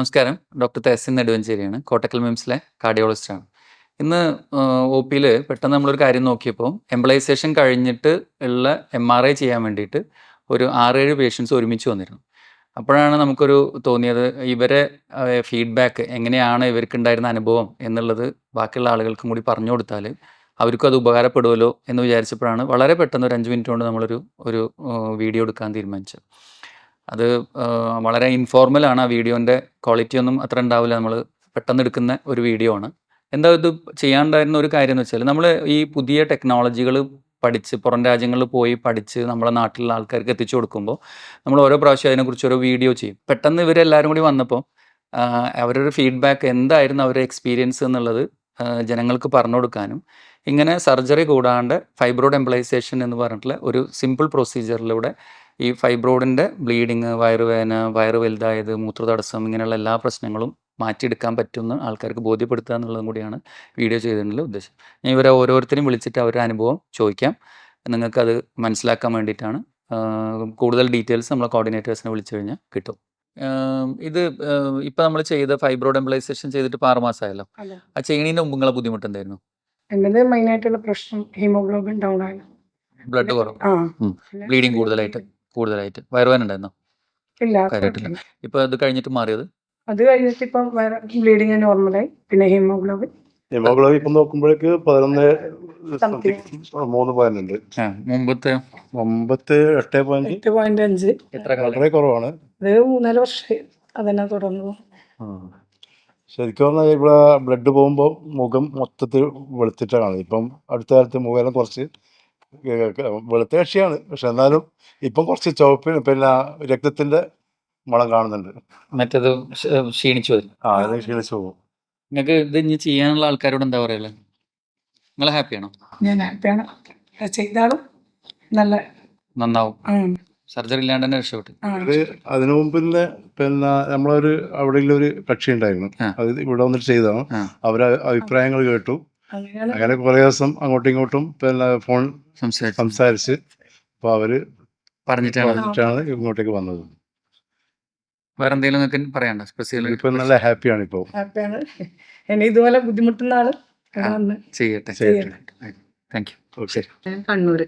നമസ്കാരം. ഡോക്ടർ തഹസിൻ നെടുവഞ്ചേരിയാണ്. കോട്ടക്കൽ മിംസിലെ കാർഡിയോളജിസ്റ്റാണ്. ഇന്ന് ഒ പിയിൽ പെട്ടെന്ന് നമ്മളൊരു കാര്യം നോക്കിയപ്പോൾ എംപ്ലൈസേഷൻ കഴിഞ്ഞിട്ട് ഉള്ള എം ആർ ഐ ചെയ്യാൻ വേണ്ടിയിട്ട് ഒരു ആറേഴ് പേഷ്യൻസ് ഒരുമിച്ച് വന്നിരുന്നു. അപ്പോഴാണ് നമുക്കൊരു തോന്നിയത് ഇവരെ ഫീഡ്ബാക്ക് എങ്ങനെയാണ് ഇവർക്കുണ്ടായിരുന്ന അനുഭവം എന്നുള്ളത് ബാക്കിയുള്ള ആളുകൾക്കും കൂടി പറഞ്ഞു കൊടുത്താൽ അവർക്കും അത് ഉപകാരപ്പെടുമല്ലോ എന്ന് വിചാരിച്ചപ്പോഴാണ് വളരെ പെട്ടെന്ന് ഒരു അഞ്ച് മിനിറ്റ് കൊണ്ട് നമ്മളൊരു ഒരു വീഡിയോ എടുക്കാൻ തീരുമാനിച്ചത്. അത് വളരെ ഇൻഫോർമലാണ് ആ വീഡിയോന്റെ ക്വാളിറ്റി ഒന്നും അത്ര ഉണ്ടാവില്ല. നമ്മൾ പെട്ടെന്ന് എടുക്കുന്ന ഒരു വീഡിയോ ആണ്. എന്താ ഇത് ചെയ്യാണ്ടായിരുന്ന ഒരു കാര്യം എന്ന് വെച്ചാൽ നമ്മൾ ഈ പുതിയ ടെക്നോളജികൾ പഠിച്ച് പുറം രാജ്യങ്ങളിൽ പോയി പഠിച്ച് നമ്മളെ നാട്ടിലുള്ള ആൾക്കാർക്ക് എത്തിച്ചു കൊടുക്കുമ്പോൾ നമ്മൾ ഓരോ പ്രാവശ്യം അതിനെക്കുറിച്ച് ഓരോ വീഡിയോ ചെയ്യും. പെട്ടെന്ന് ഇവരെല്ലാവരും കൂടി വന്നപ്പോൾ അവരൊരു ഫീഡ്ബാക്ക് എന്തായിരുന്നു അവരുടെ എക്സ്പീരിയൻസ് എന്നുള്ളത് ജനങ്ങൾക്ക് പറഞ്ഞു കൊടുക്കാനും ഇങ്ങനെ സർജറി കൂടാണ്ട് ഫൈബ്രോഡ് എംപ്ലൈസേഷൻ എന്ന് പറഞ്ഞിട്ടുള്ള ഒരു സിമ്പിൾ പ്രൊസീജിയറിലൂടെ ഈ ഫൈബ്രോഡിന്റെ ബ്ലീഡിങ് വയറുവേദന വയറ് വലുതായത് മൂത്രതടസ്സം ഇങ്ങനെയുള്ള എല്ലാ പ്രശ്നങ്ങളും മാറ്റിയെടുക്കാൻ പറ്റുമെന്ന് ആൾക്കാർക്ക് ബോധ്യപ്പെടുത്തുക എന്നുള്ളതും കൂടിയാണ് വീഡിയോ ചെയ്തതിനുള്ള ഉദ്ദേശം. ഞാൻ ഇവരെ ഓരോരുത്തരും വിളിച്ചിട്ട് അവരുടെ അനുഭവം ചോദിക്കാം. നിങ്ങൾക്കത് മനസ്സിലാക്കാൻ വേണ്ടിയിട്ടാണ്. കൂടുതൽ ഡീറ്റെയിൽസ് നമ്മളെ കോർഡിനേറ്റേഴ്സിനെ വിളിച്ചു കഴിഞ്ഞാൽ കിട്ടും. ഇത് ഇപ്പൊ നമ്മൾ ചെയ്ത ഫൈബ്രോഡ് എംപ്ലൈസേഷൻ ചെയ്തിട്ട് ഇപ്പോൾ ആറ് മാസമായല്ലോ. ആ ചെയ്യണിന്റെ മുമ്പ് നിങ്ങളെ ബുദ്ധിമുട്ട് എന്തായിരുന്നു എന്നത് മെയിൻ ആയിട്ടുള്ള പ്രശ്നം ഹീമോഗ്ലോബിൻ ഡൗൺ ആണ്. ബ്ലഡ് കുറവ്. ബ്ലീഡിങ് കൂടുതലായിട്ട്. കൂടുതലായിട്ട്? വയറുവേദന ഉണ്ടായിരുന്നോ ഇല്ല കാര്യമായിട്ടില്ല. ഇപ്പൊ അത് കഴിഞ്ഞിട്ട് മാറിയത്? അത് കഴിഞ്ഞിട്ട് ഇപ്പം ബ്ലീഡിങ് നോർമലായി. പിന്നെ ഹീമോഗ്ലോബിൻ. ഹീമോഗ്ലോബിൻ ഇപ്പൊ നോക്കുമ്പോഴേക്ക് പതിനൊന്ന്. മൂന്ന് പോയിന്റ് ഉണ്ട് മുമ്പത്തെ? ഒമ്പത്ത് എട്ട് പോയിന്റ്. എട്ട് പോയിന്റ് അഞ്ച്. വളരെ കുറവാണ്. അത് മൂന്നാൽ വർഷം അതന്നെ തുടർന്നു. ശരിക്കും പറഞ്ഞാൽ ഇവിടെ ബ്ലഡ് പോകുമ്പോൾ മുഖം മൊത്തത്തിൽ വെളുത്തിട്ടാണ്. ഇപ്പം അടുത്ത കാലത്ത് മുഖം കുറച്ച് വെളുത്ത കക്ഷിയാണ്. പക്ഷെ എന്നാലും ഇപ്പം കുറച്ച് ചുവപ്പിന് പിന്നെ രക്തത്തിന്റെ മണം കാണുന്നുണ്ട്. മറ്റേത് ക്ഷ- ക്ഷീണിച്ചു വരും ആ അത് ക്ഷീണിച്ചു പോകും. നിങ്ങൾക്ക് ഇത് ഇനി ചെയ്യാനുള്ള ആൾക്കാരോട് എന്താ പറയല്ലേ നിങ്ങൾ ഹാപ്പിയാണോ ഞാൻ ഹാപ്പിയാണ് ചെയ്താലും നല്ല നന്നാവും. സർജറി ഇല്ലാണ്ട് തന്നെ രക്ഷപ്പെട്ടു. അത് അതിനു മുമ്പ് തന്നെ പിന്നെ നമ്മളൊരു അവിടെ ഒരു കക്ഷി ഉണ്ടായിരുന്നു. അത് ഇവിടെ വന്നിട്ട് ചെയ്തതാണ്. അവരെ അഭിപ്രായങ്ങൾ കേട്ടു. അങ്ങനെ കുറേ ദിവസം അങ്ങോട്ടും ഇങ്ങോട്ടും പിന്നെ ഫോൺ സംസാരിച്ചു. അപ്പോൾ അവർ പറഞ്ഞിട്ടാണ്. ഇങ്ങോട്ടേക്ക് വന്നത്. വേറെ എന്തെങ്കിലും നിങ്ങൾക്ക് പറയാണ്ടോ സ്പെഷ്യൽ ഇപ്പൊ നല്ല ഹാപ്പിയാണ് ഇപ്പോൾ ഹാപ്പിയാണ്. ഇനി ഇതുപോലെ ബുദ്ധിമുട്ടുന്ന ആൾ ചെയ്യട്ടെ. ചെയ്യട്ടെ. Thank you Kannur.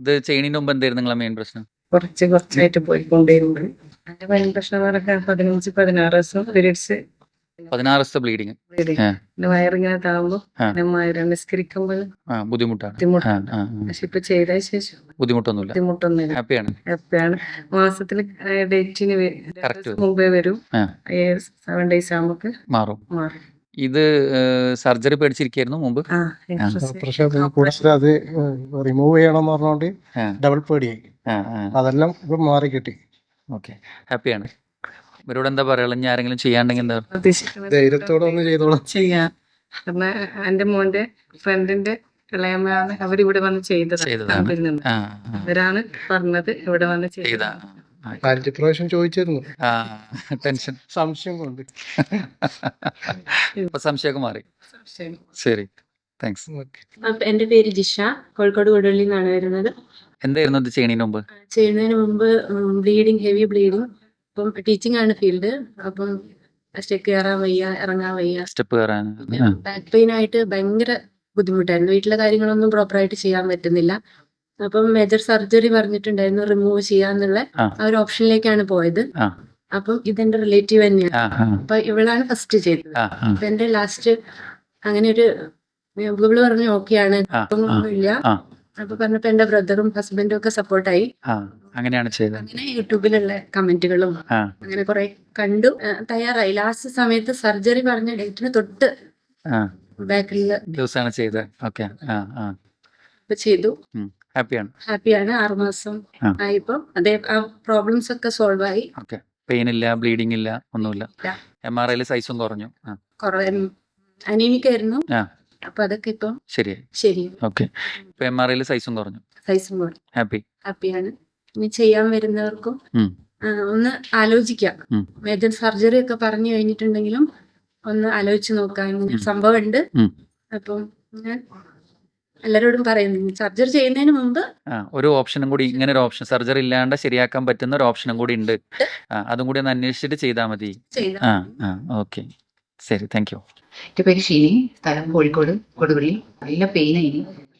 ഇത് ചെയ്യുന്നതിന് മുമ്പ് എന്തായിരുന്നു നിങ്ങളെ മെയിൻ പ്രശ്നം? കുറച്ച് കുറച്ചായിട്ട് പോയിക്കൊണ്ടേയിരുന്നു എന്റെ മെയിൻ പ്രശ്നം എന്ന് പറഞ്ഞാൽ പതിനഞ്ച് പതിനാറ് ദിവസം പീരീഡ്സ് പതിനാറ് ദിവസത്തെ ബ്ലീഡിങ്. വയറിങ്ങനെ. വയറ് നിസ്കരിക്കുമ്പോൾ ബുദ്ധിമുട്ടാണ്. പക്ഷെ ഇപ്പൊ ചെയ്ത ശേഷം ബുദ്ധിമുട്ടൊന്നുമില്ല. ബുദ്ധിമുട്ടൊന്നുമില്ല. ഹാപ്പിയാണ്. ഹാപ്പിയാണ്. മാസത്തിൽ ഡേറ്റിന്. മുമ്പേ വരും. സെവൻ ഡേയ്സ് ആകുമ്പോ മാറും. മാറും. ഇത് സർജറി പേടിച്ചിരിക്കായിരുന്നു മുമ്പ്. പക്ഷെ അത് കൂടാതെ അത് റിമൂവ് ചെയ്യണമെന്ന് പറഞ്ഞോണ്ട്. ഡബിൾ പേടിയായി. അതെല്ലാം ഇപ്പൊ മാറി കിട്ടി ഓക്കെ. ഹാപ്പിയാണ്. ഇവരോട് എന്താ പറയാ? ഇനി ആരെങ്കിലും ചെയ്യാണ്ടെങ്കിൽ എന്താ? ധൈര്യത്തോടെ ഒന്ന് ചെയ്തോളാം. ചെയ്യാം. കാരണം എന്റെ മോന്റെ ഫ്രണ്ടിന്റെ ഇളയമ്മയാണ് അവരിവിടെ വന്ന് ചെയ്തത്. അവരാണ് പറഞ്ഞത് ഇവിടെ വന്ന് ചെയ്ത. പ്രാവശ്യം ചോദിച്ചിരുന്നു. ടെൻഷൻ. സംശയം കൊണ്ട്. ഇപ്പൊ സംശയമൊക്കെ മാറി. ശരി. താങ്ക്സ് എന്റെ പേര് ജിഷ. കോഴിക്കോട് കൊടുവള്ളി നിന്നാണ് വരുന്നത്. എന്തായിരുന്നു ഇത് ചെയ്യണതിന് മുമ്പ്? ചെയ്യുന്നതിന് മുമ്പ് ബ്ലീഡിങ് ഹെവി ബ്ലീഡിങ്. അപ്പം ടീച്ചിങ് ആണ് ഫീൽഡ് അപ്പം സ്റ്റെപ്പ് കയറാൻ വയ്യ ഇറങ്ങാൻ വയ്യ. സ്റ്റെപ്പ് കയറാൻ ബാക്ക് പെയിൻ ആയിട്ട് ഭയങ്കര ബുദ്ധിമുട്ടായിരുന്നു. വീട്ടിലെ കാര്യങ്ങളൊന്നും പ്രോപ്പറായിട്ട് ചെയ്യാൻ പറ്റുന്നില്ല. അപ്പം മേജർ സർജറി പറഞ്ഞിട്ടുണ്ടായിരുന്നു റിമൂവ് ചെയ്യാന്നുള്ള ആ. ഒരു ഓപ്ഷനിലേക്കാണ് പോയത്. അപ്പം ഇതെന്റെ റിലേറ്റീവ് തന്നെയാണ്. അപ്പൊ ഇവളാണ് ഫസ്റ്റ് ചെയ്തത്. അപ്പൊ എന്റെ ലാസ്റ്റ് അങ്ങനെ ഒരു ഇവൾ പറഞ്ഞു ഓക്കെയാണ് ഇല്ല. അപ്പൊ പറഞ്ഞപ്പോ എന്റെ ബ്രദറും ഹസ്ബൻഡും ഒക്കെ സപ്പോർട്ടായി. അങ്ങനെയാണ് ചെയ്തത്. അങ്ങനെ യൂട്യൂബിലുള്ള കമന്റുകളും അങ്ങനെ കുറെ കണ്ടു. തയ്യാറായി. ലാസ്റ്റ് സമയത്ത് സർജറി പറഞ്ഞ ഡേറ്റിന് തൊട്ട് ബാക്കിൽ ദിവസമാണ് ചെയ്തത്. ഓക്കെ. ചെയ്തു. ഹാപ്പിയാണ്. ഹാപ്പിയാണ്. ആറുമാസം മാസം ആയിപ്പം. അതേ ആ പ്രോബ്ലംസ് ഒക്കെ സോൾവ് ആയി. ഓക്കെ. പെയിൻ ഇല്ല ബ്ലീഡിംഗ് ഇല്ല ഒന്നുമില്ല. എം ആർ ഐയിൽ സൈസും കുറഞ്ഞു. ആ. കുറെ അനീമിക്കായിരുന്നു. അപ്പൊ അതൊക്കെ ഇപ്പം ശരി ശരി. ഓക്കെ. ഇപ്പൊ എം ആർ ഐയിൽ സൈസും കുറഞ്ഞു. സൈസും കൂടി ഹാപ്പി ഹാപ്പിയാണ് ഇനി ചെയ്യാൻ വരുന്നവർക്കും ഉം. ആ, ഒന്ന് ആലോചിക്കാം. ഉം. മേജർ സർജറി ഒക്കെ പറഞ്ഞു കഴിഞ്ഞിട്ടുണ്ടെങ്കിലും ഒന്ന് ആലോചിച്ച് നോക്കാൻ ഇങ്ങനെ സംഭവം ഉണ്ട് ഉം. അപ്പം ഞാൻ എല്ലാരോടും പറയുന്നു സർജറി ചെയ്യുന്നതിന് മുമ്പ് ആ ഒരു ഓപ്ഷനും കൂടി ഇങ്ങനെ ഒരു ഓപ്ഷൻ സർജറി ഇല്ലാണ്ട് ശരിയാക്കാൻ പറ്റുന്ന ഒരു ഓപ്ഷനും കൂടി ഉണ്ട്. ആ അതും കൂടി ഒന്ന് അന്വേഷിച്ചിട്ട് ചെയ്താൽ മതി. ചെയ്ത ആ ആ ഓക്കെ. ശരി താങ്ക് യു എന്റെ പേര് ഷീനി. സ്ഥലം കോഴിക്കോട് കൊടുവള്ളി നല്ല പെയിനായി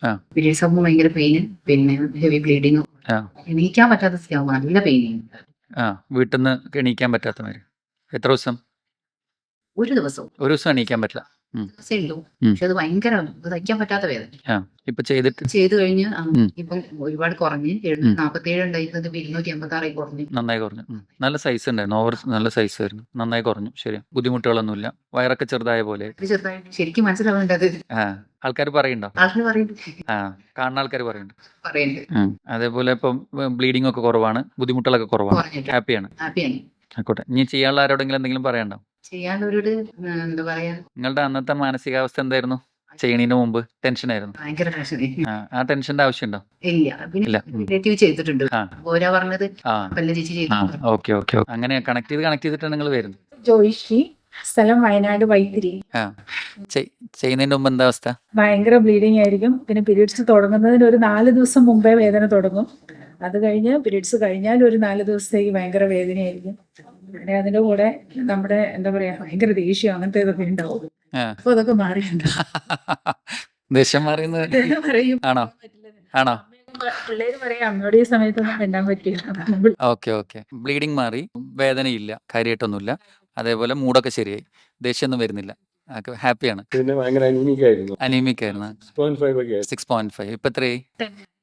ആ. പീരീഡ്സ് ആകുമ്പോൾ ഭയങ്കര പെയിന് പിന്നെ ഹെവി ബ്ലീഡിങ് ആ. എണീക്കാൻ പറ്റാത്ത സ്ഥിതിയാകും നല്ല പെയിൻ ആ വീട്ടിൽ നിന്ന് എണീക്കാൻ പറ്റാത്ത മാതിരി. എത്ര ദിവസം? ഒരു ദിവസവും ഒരു ദിവസം എണീക്കാൻ പറ്റില്ല. ഉള്ളൂ. പക്ഷെ അത് ഭയങ്കര സഹിക്കാൻ പറ്റാത്ത വേദന. ഇപ്പൊ ചെയ്തിട്ട്? ചെയ്തു കഴിഞ്ഞ് ഇപ്പം ഒരുപാട് കുറഞ്ഞ് നാപ്പത്തി ഏഴ് ഉണ്ടായിരുന്നത് ഇരുന്നൂറ്റി അമ്പത്തി ആറായി കുറഞ്ഞു. നന്നായി കുറഞ്ഞു. നല്ല സൈസ് ഉണ്ടായിരുന്നു. ഓവർ നല്ല സൈസ് ആയിരുന്നു. നന്നായി കുറഞ്ഞു. ശരി ബുദ്ധിമുട്ടുകളൊന്നുമില്ല. വയറൊക്കെ ചെറുതായ പോലെ. ചെറുതായിട്ട് ശരിക്കും മനസ്സിലാവേണ്ടത് ആ ആൾക്കാർ പറയുന്നത് ആ കാണുന്ന ആൾക്കാർ പറയുന്നുണ്ട്. പറയുന്നുണ്ട്. അതേപോലെ ഇപ്പം ബ്ലീഡിംഗ് ഒക്കെ കുറവാണ്. ബുദ്ധിമുട്ടുകളൊക്കെ കുറവാണ്. ഹാപ്പിയാണ് ആയിക്കോട്ടെ. ഇനി ചെയ്യാനുള്ള ആരോടെങ്കിലും എന്തെങ്കിലും പറയണ്ടോ ചെയ്യാനുള്ളവരോട് ആ, എന്താ പറയാ? നിങ്ങളുടെ അന്നത്തെ മാനസികാവസ്ഥ എന്തായിരുന്നു? ചെയ്യണതിന് മുമ്പ് ടെൻഷനായിരുന്നു? ഭയങ്കര പ്രശ്നം ആ ആ ടെൻഷന്റെ ആവശ്യമുണ്ടോ? ഇല്ല പിന്നെ ഇല്ല. ഉം. റിലേറ്റീവ് ചെയ്തിട്ടുണ്ട്. ആ. ഓരാ പറഞ്ഞത് ആ. പല്ല ചേച്ചി ആ ചെയ്തിട്ടുണ്ട് ഓക്കെ ഓക്കെ അങ്ങനെ കണക്ട് ചെയ്ത് കണക്ട് ചെയ്തിട്ടാണ് നിങ്ങൾ വരുന്നത്? ജോയിഷി സ്ഥലം വയനാട് വൈത്തിരി. ആ. ചെയ്- ചെയ്യുന്നതിന്റെ മുമ്പ് എന്താ അവസ്ഥ? ഭയങ്കര ബ്ലീഡിങ് ആയിരിക്കും. പിന്നെ പീരീഡ്സ് തുടങ്ങുന്നതിന് ഒരു നാല് ദിവസം മുമ്പേ വേദന തുടങ്ങും. അത് കഴിഞ്ഞ് പീരീഡ്സ് കഴിഞ്ഞാൽ ഒരു നാല് ദിവസത്തേക്ക് ഭയങ്കര വേദനയായിരിക്കും. പിന്നെ അതിന്റെ കൂടെ നമ്മുടെ എന്താ പറയാ ഭയങ്കര ദേഷ്യം അങ്ങനത്തെ ഇതൊക്കെ ഉണ്ടാവും അപ്പൊ അതൊക്കെ മാറിയിട്ടുണ്ട്. ദേഷ്യം മാറിയെന്ന് പറയും ആണോ? ആണോ? പിള്ളേര് പറയാം അമ്മയോട് ഈ സമയത്തൊന്നും മിണ്ടാൻ പറ്റില്ല. Okay okay. ബ്ലീഡിങ് മാറി വേദനയില്ല കാര്യമായിട്ടൊന്നുമില്ല അതേപോലെ മൂടൊക്കെ ശരിയായി. ദേഷ്യമൊന്നും വരുന്നില്ല. ഹാപ്പിയാണ്. പിന്നെ ഭയങ്കര അനീമിക് ആയിരുന്നു. അനീമിക് ആയിരുന്നു. സിക്സ് പോയിന്റ് ഫൈവ് ഇപ്പൊ എത്രയായി?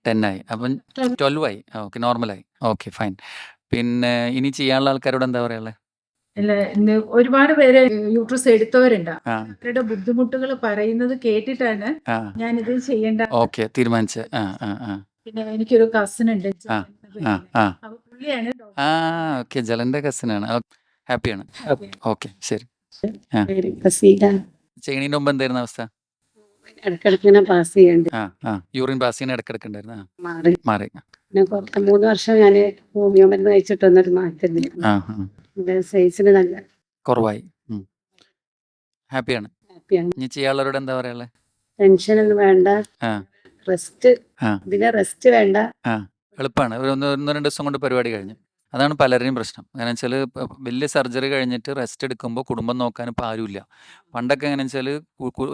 ടെൻ ആയി. അപ്പം ട്വൽവ് ആയി. ഓക്കെ. നോർമലായി ഓക്കെ ഫൈൻ പിന്നെ ഇനി ചെയ്യാനുള്ള ആൾക്കാരോട് എന്താ പറയാനുള്ളത് ഇല്ല ഇന്ന് ഒരുപാട് പേര് യൂട്രസ് എടുത്തവരുണ്ട്. ആ. അവരുടെ ബുദ്ധിമുട്ടുകൾ പറയുന്നത് കേട്ടിട്ടാണ് ആ. ഞാൻ ഇത് ചെയ്യേണ്ട. ഓക്കെ തീരുമാനിച്ച്. ആ ആ ആ. പിന്നെ എനിക്കൊരു കസിൻ ഉണ്ട് ആ, ആ. ആ അപ്പൊ പുള്ളിയാണ് ആ ഓക്കെ ജലന്റെ കസിനാണ് ഹാപ്പിയാണ്. ഓക്കെ. ശരി. ചെയ്യണതിന് മുമ്പ് എന്തായിരുന്നു അവസ്ഥ? ഇടക്കിടക്ക് ഇങ്ങനെ പാസ് ചെയ്യണ്ട്. ആ ആ. യൂറിൻ പാസ് ചെയ്യാൻ ഇടക്കിടക്ക് ഉണ്ടായിരുന്നു. ആ. മാറി. മാറി. പിന്നെ കുറച്ച് മൂന്ന് വർഷം ഞാൻ ഹോമിയോ മരുന്ന് കഴിച്ചിട്ട് ആ ഇത് സൈസിന് നല്ല കുറവായി. ഹാപ്പിയാണ്. ഹാപ്പിയാണ്. ഇനി ചെയ്യാനുള്ളവരോട് എന്താ പറയാ ടെൻഷൻ ഒന്നും വേണ്ട. റെസ്റ്റ്. ഇതിന് റെസ്റ്റ് വേണ്ട. എളുപ്പമാണ് ഒരു ഒന്ന് രണ്ട് ദിവസം കൊണ്ട് പരിപാടി കഴിഞ്ഞു. അതാണ് പലരുടെയും പ്രശ്നം. കാരണം വെച്ചാൽ വലിയ സർജറി കഴിഞ്ഞിട്ട് റെസ്റ്റ് എടുക്കുമ്പോൾ കുടുംബം നോക്കാൻ ഇപ്പോൾ ആരുമില്ല. പണ്ടൊക്കെ എങ്ങനെ വെച്ചാൽ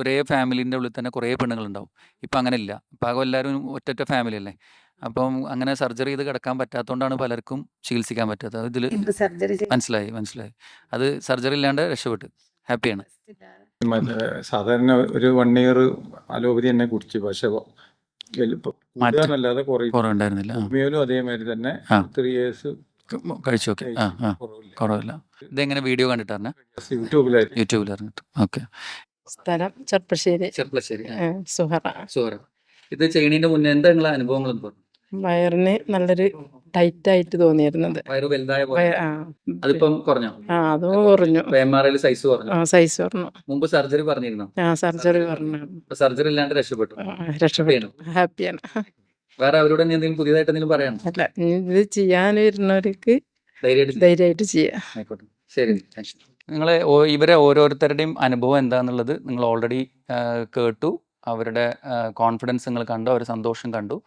ഒരേ ഫാമിലിന്റെ ഉള്ളിൽ തന്നെ കുറേ പെണ്ണുങ്ങളുണ്ടാവും. ഇപ്പം അങ്ങനെ ഇല്ല ഇപ്പം എല്ലാവരും ഒറ്റൊറ്റ ഫാമിലി അല്ലേ? അപ്പം അങ്ങനെ സർജറി ചെയ്ത് കിടക്കാൻ പറ്റാത്തതുകൊണ്ടാണ് പലർക്കും ചികിത്സിക്കാൻ പറ്റാത്തത്. ഇതിൽ എന്ത് സർജറി മനസ്സിലായി മനസ്സിലായി. അത് സർജറി ഇല്ലാണ്ട് രക്ഷപ്പെട്ട്. ഹാപ്പിയാണ്. മറ്റേ സാധാരണ ഒരു വൺ ഇയർ അലോപതി തന്നെ കുടിച്ചു. പക്ഷെ മാറ്റം. കൂടുകയെന്നല്ലാതെ കുറയും കുറവുണ്ടായിരുന്നില്ല. ആ. ഹോമിയോയിലും അതേമാതിരി തന്നെ ആ. ത്രീ ഇയേഴ്സ് കഴിച്ചു ഓക്കെ ആ ആ. കുറവില്ല. ഇതെങ്ങനെ വീഡിയോ കണ്ടിട്ടാണ് യൂട്യൂബിലായിരുന്നു യൂട്യൂബിൽ ഇറങ്ങിട്ട് ഓക്കെ. സ്ഥലം ചെർപ്പശ്ശേരി. ചെർപ്പശ്ശേരി സുഹറ. സുഹറ. ഇത് ചെയ്യണതിന്റെ മുന്നേ എന്താ നിങ്ങളെ അനുഭവങ്ങൾ എന്ന് പറഞ്ഞു? വയറിന് നല്ലൊരു ടൈറ്റ് ആയിട്ട് തോന്നിയിരുന്നത് അതിപ്പം കുറഞ്ഞോ? ആ അതും കുറഞ്ഞു. സൈസ് കുറഞ്ഞു. ആ സൈസ് കുറഞ്ഞു. മുമ്പ് സർജറി പറഞ്ഞിരുന്നു? ആ സർജറി പറഞ്ഞു സർജറി ഇല്ലാണ്ട് രക്ഷപ്പെട്ടു. രക്ഷപ്പെട്ടു. ഹാപ്പിയാണ് വേറെ അവരോട് എന്തെങ്കിലും പുതിയതായിട്ട് എന്തെങ്കിലും പറയാനോ അല്ല ഇത് ചെയ്യാൻ വരുന്നവർക്ക് ധൈര്യമായിട്ട് ധൈര്യമായിട്ട് ചെയ്യാം. ആയിക്കോട്ടെ. ശരി നിങ്ങളെ ഇവരെ ഓരോരുത്തരുടെയും അനുഭവം എന്താണെന്നുള്ളത് നിങ്ങൾ ഓൾറെഡി കേട്ടു. അവരുടെ കോൺഫിഡൻസ് നിങ്ങൾ കണ്ടു. അവരുടെ സന്തോഷം കണ്ടു.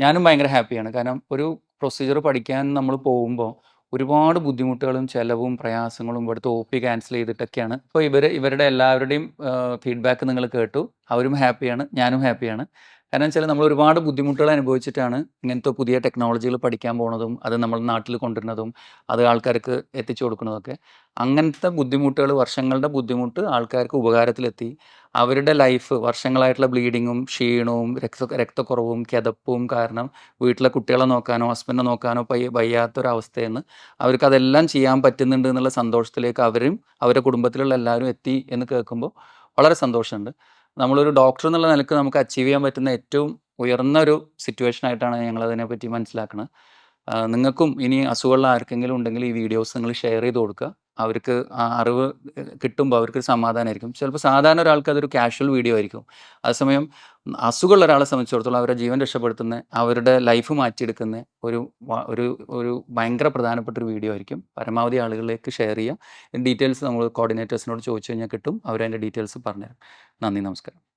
ഞാനും ഭയങ്കര ഹാപ്പിയാണ്. കാരണം ഒരു പ്രൊസീജിയർ പഠിക്കാൻ നമ്മൾ പോകുമ്പോൾ ഒരുപാട് ബുദ്ധിമുട്ടുകളും ചെലവും പ്രയാസങ്ങളും ഇവിടുത്തെ ഒ പി ക്യാൻസൽ ചെയ്തിട്ടൊക്കെയാണ്. ഇപ്പോൾ ഇവർ ഇവരുടെ എല്ലാവരുടെയും ഫീഡ്ബാക്ക് നിങ്ങൾ കേട്ടു. അവരും ഹാപ്പിയാണ്. ഞാനും ഹാപ്പിയാണ്. കാരണം വെച്ചാൽ നമ്മൾ ഒരുപാട് ബുദ്ധിമുട്ടുകൾ അനുഭവിച്ചിട്ടാണ് ഇങ്ങനത്തെ പുതിയ ടെക്നോളജികൾ പഠിക്കാൻ പോണതും അത് നമ്മൾ നാട്ടിൽ കൊണ്ടുവരുന്നതും അത് ആൾക്കാർക്ക് എത്തിച്ചു കൊടുക്കുന്നതൊക്കെ. അങ്ങനത്തെ ബുദ്ധിമുട്ടുകൾ വർഷങ്ങളുടെ ബുദ്ധിമുട്ട് ആൾക്കാർക്ക് ഉപകാരത്തിലെത്തി. അവരുടെ ലൈഫ് വർഷങ്ങളായിട്ടുള്ള ബ്ലീഡിങ്ങും ക്ഷീണവും രക്ത രക്തക്കുറവും കിതപ്പും കാരണം വീട്ടിലെ കുട്ടികളെ നോക്കാനോ ഹസ്ബൻഡിനെ നോക്കാനോ പയ്യ വയ്യാത്തൊരവസ്ഥയെന്ന് അവർക്ക് അതെല്ലാം ചെയ്യാൻ പറ്റുന്നുണ്ട് എന്നുള്ള സന്തോഷത്തിലേക്ക് അവരും അവരുടെ കുടുംബത്തിലുള്ള എല്ലാവരും എത്തി എന്ന് കേൾക്കുമ്പോൾ വളരെ സന്തോഷമുണ്ട്. നമ്മളൊരു ഡോക്ടർ എന്നുള്ള നിലയ്ക്ക് നമുക്ക് അച്ചീവ് ചെയ്യാൻ പറ്റുന്ന ഏറ്റവും ഉയർന്ന ഒരു സിറ്റുവേഷൻ ആയിട്ടാണ് ഞങ്ങൾ അതിനെപ്പറ്റി മനസ്സിലാക്കുന്നത് നിങ്ങൾക്കും ഇനി അസുഖമുള്ള ആർക്കെങ്കിലും ഉണ്ടെങ്കിൽ ഈ വീഡിയോസ് നിങ്ങൾ ഷെയർ ചെയ്ത് കൊടുക്കുക. അവർക്ക് ആ അറിവ് കിട്ടുമ്പോൾ അവർക്ക് സമാധാനമായിരിക്കും ചിലപ്പോൾ സാധാരണ ഒരാൾക്ക് അതൊരു കാഷ്വൽ വീഡിയോ ആയിരിക്കും. അതേസമയം അസുഖമുള്ള ഒരാളെ സംബന്ധിച്ചിടത്തോളം അവരുടെ ജീവൻ രക്ഷപ്പെടുത്തുന്ന അവരുടെ ലൈഫ് മാറ്റിയെടുക്കുന്ന ഒരു ഒരു ഒരു ഭയങ്കര പ്രധാനപ്പെട്ട ഒരു വീഡിയോ ആയിരിക്കും. പരമാവധി ആളുകളിലേക്ക് ഷെയർ ചെയ്യുക. ഡീറ്റെയിൽസ് നമ്മൾ കോർഡിനേറ്റേഴ്സിനോട് ചോദിച്ചു കഴിഞ്ഞാൽ കിട്ടും. അവരതിന്റെ ഡീറ്റെയിൽസ് പറഞ്ഞുതരും. നന്ദി നമസ്കാരം.